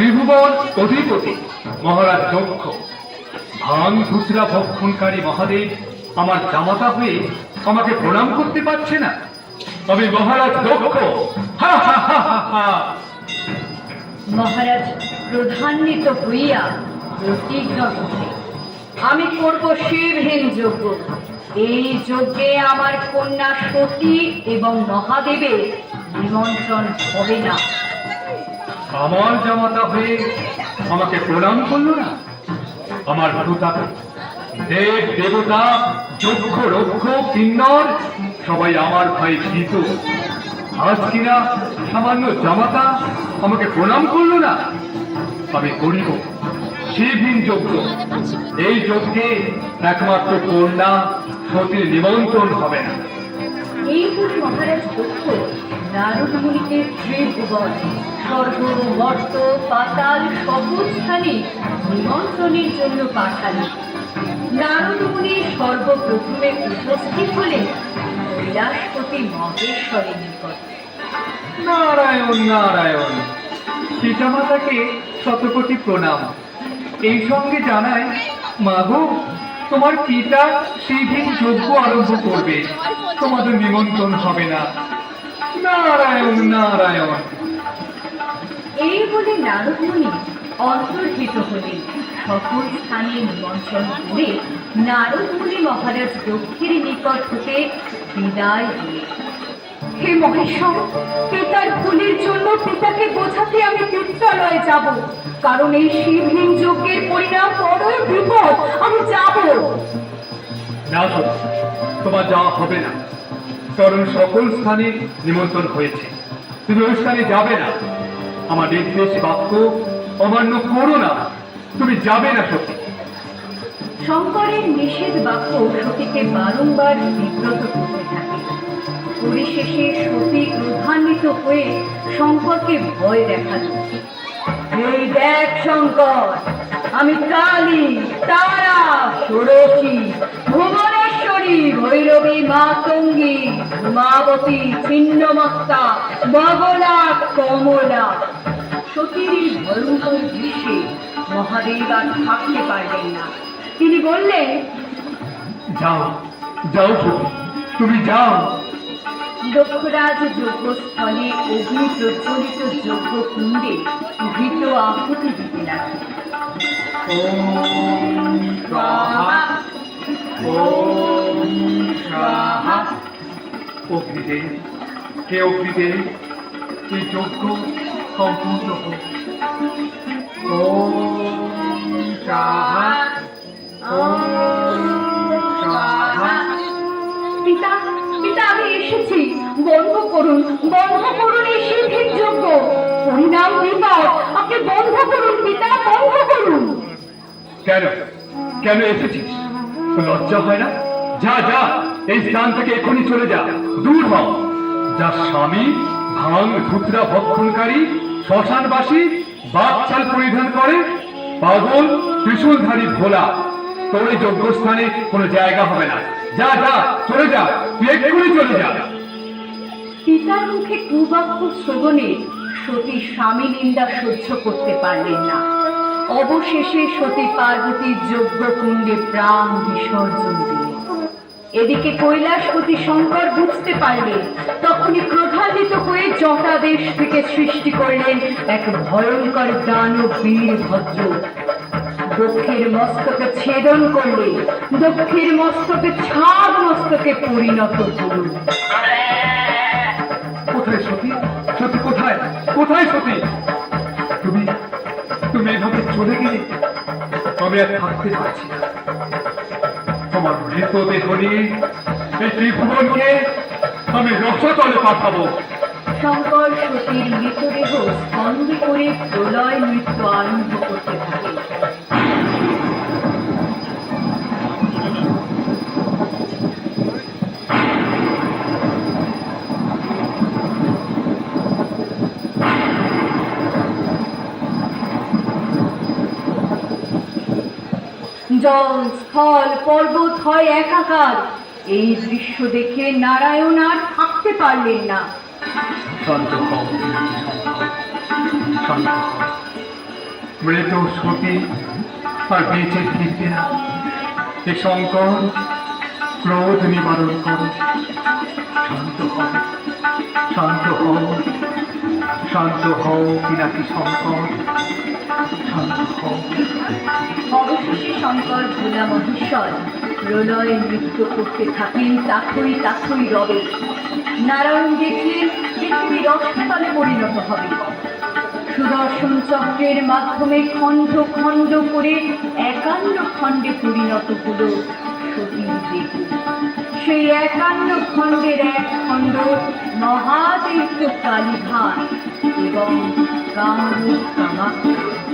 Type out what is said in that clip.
ত্রিভুবন অধিপতি, মহারাজ দক্ষ। ভান খুচরা ভক্ষণকারী মহাদেব আমার জামাতা হয়ে আমাকে প্রণাম করতে পারছে না। আমি মহারাজ দক্ষ। হা হা হা হা মহারাজ প্রধান্বিত হইয়া আমি করব শিবহীন যজ্ঞ। এই যজ্ঞে আমার কন্যা সতী এবং মহাদেবের নিমন্ত্রণ হবে না। আমার জামাতা হয়ে আমাকে প্রণাম করল না? আমার প্রতাপে দেব, দেবতা যক্ষ রক্ষ কিন্নর, সবাই আমার ভাই ভীত। আজ কিনা সামান্য জামাতা আমাকে প্রণাম করল না? আমি করিব শিবহীন যজ্ঞ এই যজ্ঞে একমাত্র কন্যা সতীর নিমন্ত্রণ হবে না। এই মহারাজ মুনিকে ত্রিভুবন স্বর্গ, মর্ত, পাতাল সকল স্থানে নিমন্ত্রণের জন্য পাঠালেন নারদ সর্বপ্রথমে উপস্থিত হলেন কৈলাসপতি মহেশ্বরের নিকট। নারায়ণ নারায়ণ, পিতামাতাকে শতকোটি প্রণাম। এই সঙ্গে জানাই, মাগো, তোমার পিতা সেই দিন যজ্ঞ আরম্ভ করবে। তোমাদের নিমন্ত্রণ হবে না। নারায়ণ নারায়ণ। এই বলে নারদমণি অন্তর্হিত হলেন। সকল স্থানে নিমন্ত্রণ করে নারদমণি মহারাজ দক্ষের নিকট হতে বিদায় দিলেন হে মহেশ্বর পিতার ভুলের জন্য পিতাকে বোঝাতে আমি তীর্থালয়ে যাব। কারণ এই শিবহীন যজ্ঞের পরিণাম বড়ই বিপদ আমি যাব। না তোমার যাওয়া হবে না। কারণ সকল স্থানে নিমন্ত্রণ হয়েছে। তুমি স্থানে যাবে না। আমার নির্দেশ বাক্য, অমান্য করো না। তুমি যাবে না সত্যি শঙ্করের নিষেধ বাক্য সতীকে বারংবার বিব্রত করতে থাকে। পরিশেষে সতী ক্রোধান্বিত হয়ে শঙ্করকে ভয় দেখাল। এই দেখ শঙ্কর, আমি কালী, তারা, ষোড়শী উমাবতী ছিন্নমত্তা বগলা কমলা। সতীর এই ভয়ঙ্কর দৃশ্যে মহাদেব আর থাকতে পারলেন না। তিনি বললেন যাও যাও তুমি যাও। দক্ষরাজ যজ্ঞস্থলে অগ্নি প্রজ্বলিত যজ্ঞ কুণ্ডে ঘৃত আহুতি দিতে ওম স্বাহা ওম স্বাহা। অগ্নিদেব হে অগ্নিদেব এই যজ্ঞ সম্পূর্ণ হোক। ওম স্বাহা পিতা পিতা আমি এসেছি। বন্ধ করুন বন্ধ করুন এই শিল্পীর যজ্ঞ। পরিণাম বিপদ আপনি বন্ধ করুন পিতা বন্ধ করুন। কেন? কেন এসেছিস? লজ্জা হয় না? যা যা। এই স্থান থেকে এখনই চলে যা। দূর হ যার স্বামী, ভাঙ ধুতরা ভক্ষণকারী, শ্মশানবাসী বাকচাল পরিধান করে, পাগল, ত্রিশূলধারী ভোলা, তোর এই যজ্ঞস্থানে কোনো জায়গা হবে না। যা যা, চলে যা। তুই এক্ষুনি চলে যা। পিতার মুখে কুবাক্য শ্রবণে সতী স্বামী নিন্দা সহ্য করতে পারলেন না। অবশেষে সতী পার্বতীর যজ্ঞ কুণ্ডে প্রাণ বিসর্জন দিলেন। এদিকে কৈলাসপতি শঙ্কর বুঝতে পারলেন তখনই ক্রোধান্বিত হয়ে জটাদেশ থেকে সৃষ্টি করলেন এক ভয়ঙ্কর দানব বীর ভদ্র। দক্ষের মস্তকে ছেদন করলে দক্ষের মস্তকে ছাদ মস্তকে পরিণত করুন। কোথায় সতী? সতী কোথায়? কোথায় সতী? তুমি তুমি এভাবে চলে গেলে আমি আর থাকতে পারছি না। তোমার মৃতদেহ নিয়ে এই ত্রিভুবনকে আমি রসতলে পাঠাবো। শঙ্কর সতীর মৃতদেহ স্কন্ধে করে প্রলয় নৃত্য আরম্ভ করতে জল স্থল, পর্বত হয় একাকার। এই দৃশ্য দেখে নারায়ণ আর থাকতে পারলেন না। মৃত সতী আর বেঁচে ফিরবে না। এ শঙ্কর, ক্রোধ নিবারণ করো। শান্ত হও। শান্ত হও। শান্ত হও পিনাকি শঙ্কর। শান্ত অবশেষে শঙ্কর ভোলা মহেশ্বর প্রলয়ে নৃত্য করতে থাকেন তাথই তাথই রবে। নারায়ণ দেখলেন পৃথিবী রসতলে পরিণত হবে। সুদর্শন চক্রের মাধ্যমে খণ্ড খণ্ড করে একান্ন খণ্ডে পরিণত হল সেই একান্ন খণ্ডের এক খণ্ড মহাতীর্থ কালীঘাট এবং কামরূপ কামাখ্যা